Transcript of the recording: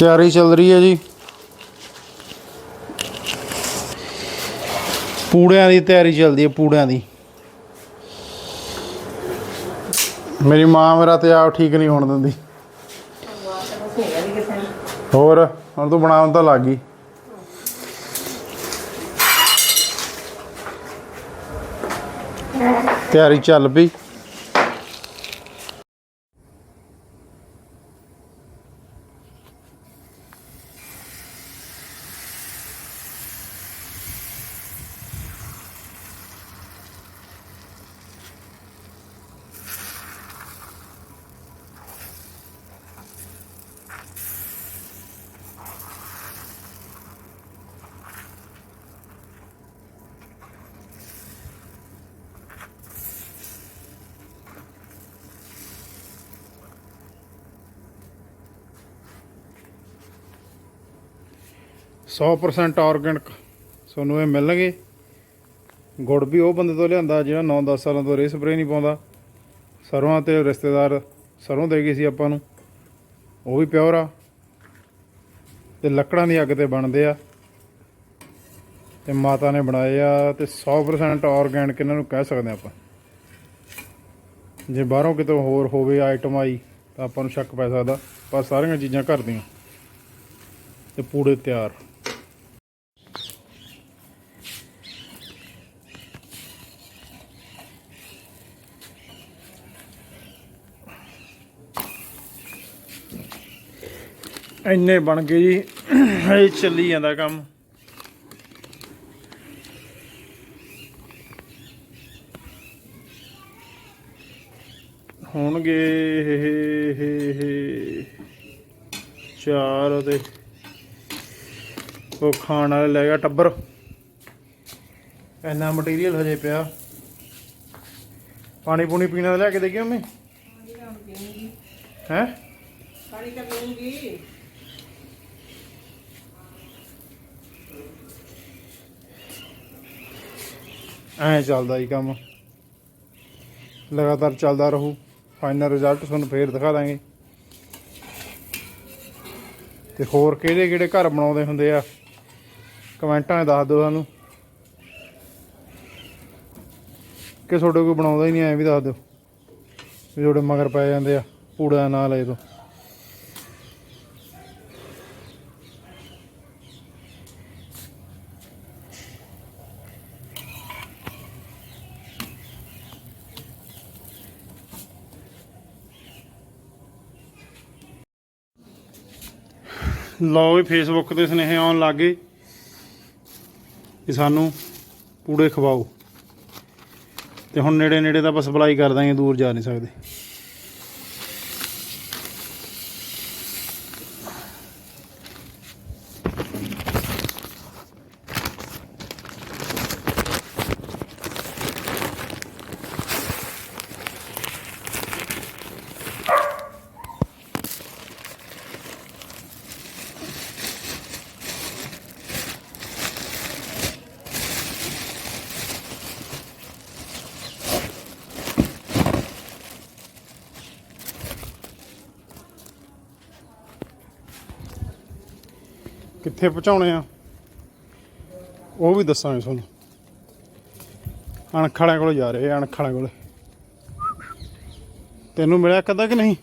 ਤਿਆਰੀ ਚੱਲ ਰਹੀ ਹੈ ਜੀ। ਪੂੜਿਆਂ ਦੀ ਤਿਆਰੀ ਚੱਲਦੀ ਹੈ ਪੂੜਿਆਂ ਦੀ। ਮੇਰੀ ਮਾਂ ਮੇਰਾ ਤੇ ਆਪ ਠੀਕ ਨਹੀਂ ਹੋਣ ਦਿੰਦੀ। ਹੋਰ ਹੁਣ ਤੂੰ ਬਣਾਉਣ ਤਾਂ ਲੱਗ ਗਈ। ਤਿਆਰੀ ਚੱਲ ਪਈ। ਸੌ ਪਰਸੈਂਟ ਆਰਗੈਨਿਕ ਤੁਹਾਨੂੰ ਇਹ ਮਿਲਣਗੇ। ਗੁੜ ਵੀ ਉਹ ਬੰਦੇ ਤੋਂ ਲਿਆਂਦਾ ਜਿਹੜਾ 9-10 ਸਾਲਾਂ ਤੋਂ ਰੇ ਸਪਰੇ ਨਹੀਂ ਪਾਉਂਦਾ। ਸਰੋਂ ਤੇ ਰਿਸ਼ਤੇਦਾਰ ਸਰੋਂ ਦੇ ਗਏ ਸੀ ਆਪਾਂ ਨੂੰ। ਉਹ ਵੀ ਪਿਓਰ ਆ। ਤੇ ਲੱਕੜਾਂ ਦੀ ਅੱਗ ਤੇ ਬਣਦੇ ਆ। ਤੇ ਮਾਤਾ ਨੇ ਬਣਾਏ ਆ ਤੇ 100% ਆਰਗੈਨਿਕ ਇਹਨਾਂ ਨੂੰ ਕਹਿ ਸਕਦੇ ਆਪਾਂ। ਜੇ ਬਾਹਰੋਂ ਕਿਤੋਂ ਹੋਰ ਹੋਵੇ ਆਈਟਮ ਆਈ, ਤਾਂ ਆਪਾਂ ਨੂੰ ਸ਼ੱਕ ਪੈ ਸਕਦਾ। ਪਰ ਸਾਰੀਆਂ ਚੀਜ਼ਾਂ ਘਰ ਦੀਆਂ। ਤੇ ਪੂੜੇ ਤਿਆਰ। ਇੰਨੇ ਬਣ ਗਏ ਜੀ। ਇਹ ਚੱਲੀ ਜਾਂਦਾ ਕੰਮ। ਹੋਣਗੇ ਇਹ ਚਾਰ ਤੇ ਉਹ ਖਾਣ ਵਾਲੇ ਲੈ ਗਿਆ ਟੱਬਰ। ਇੰਨਾ ਮਟੀਰੀਅਲ ਹਜੇ ਪਿਆ। ਪਾਣੀ ਪੂਣੀ ਪੀਣਾ ਲੈ ਕੇ ਦੇ ਗਿਆ ਮੈਂ? ਹੈ? ਪਾਣੀ ਤਾਂ ਪੀਉਂਗੀ ਐਂ ਚੱਲਦਾ ਜੀ ਕੰਮ। ਲਗਾਤਾਰ ਚੱਲਦਾ ਰਹੂ। ਫਾਈਨਲ ਰਿਜ਼ਲਟ ਤੁਹਾਨੂੰ ਫੇਰ ਦਿਖਾ ਦਾਂਗੇ। ਤੇ ਹੋਰ ਕਿਹੜੇ ਕਿਹੜੇ ਘਰ ਬਣਾਉਂਦੇ ਹੁੰਦੇ ਆ? ਕਮੈਂਟਾਂ 'ਚ ਦੱਸ ਦਿਓ ਸਾਨੂੰ। ਕਿ ਤੁਹਾਡੇ ਕੋਈ ਬਣਾਉਂਦਾ ਹੀ ਨਹੀਂ, ਐਂ ਵੀ ਦੱਸ ਦਿਓ। ਵੀ ਤੁਹਾਡੇ ਮਗਰ ਪੈ ਜਾਂਦੇ ਆ, ਪੂੜਾ ਦਾ ਨਾਂ ਲੈ ਤੋਂ। ਲਓ ਵੀ ਫੇਸਬੁੱਕ ਤੇ ਸੁਨੇਹੇ ਆਉਣ ਲੱਗ ਗਏ। ਕਿ ਸਾਨੂੰ ਪੂੜੇ ਖਵਾਓ। ਤੇ ਹੁਣ ਨੇੜੇ ਨੇੜੇ ਤਾਂ ਆਪਾਂ ਸਪਲਾਈ ਕਰ ਦਾਂਗੇ ਦੂਰ ਜਾ ਨਹੀਂ ਸਕਦੇ। ਕਿੱਥੇ ਪਹੁੰਚਾਉਣੇ ਆ? ਉਹ ਵੀ ਦੱਸਾਂਗੇ ਤੁਹਾਨੂੰ। ਅਣਖ ਵਾਲਿਆਂ ਕੋਲ ਜਾ ਰਹੇ ਆ, ਅਣਖ ਵਾਲਿਆਂ ਕੋਲ। ਤੈਨੂੰ ਮਿਲਿਆ ਕਦਾ ਕਿ ਨਹੀਂ?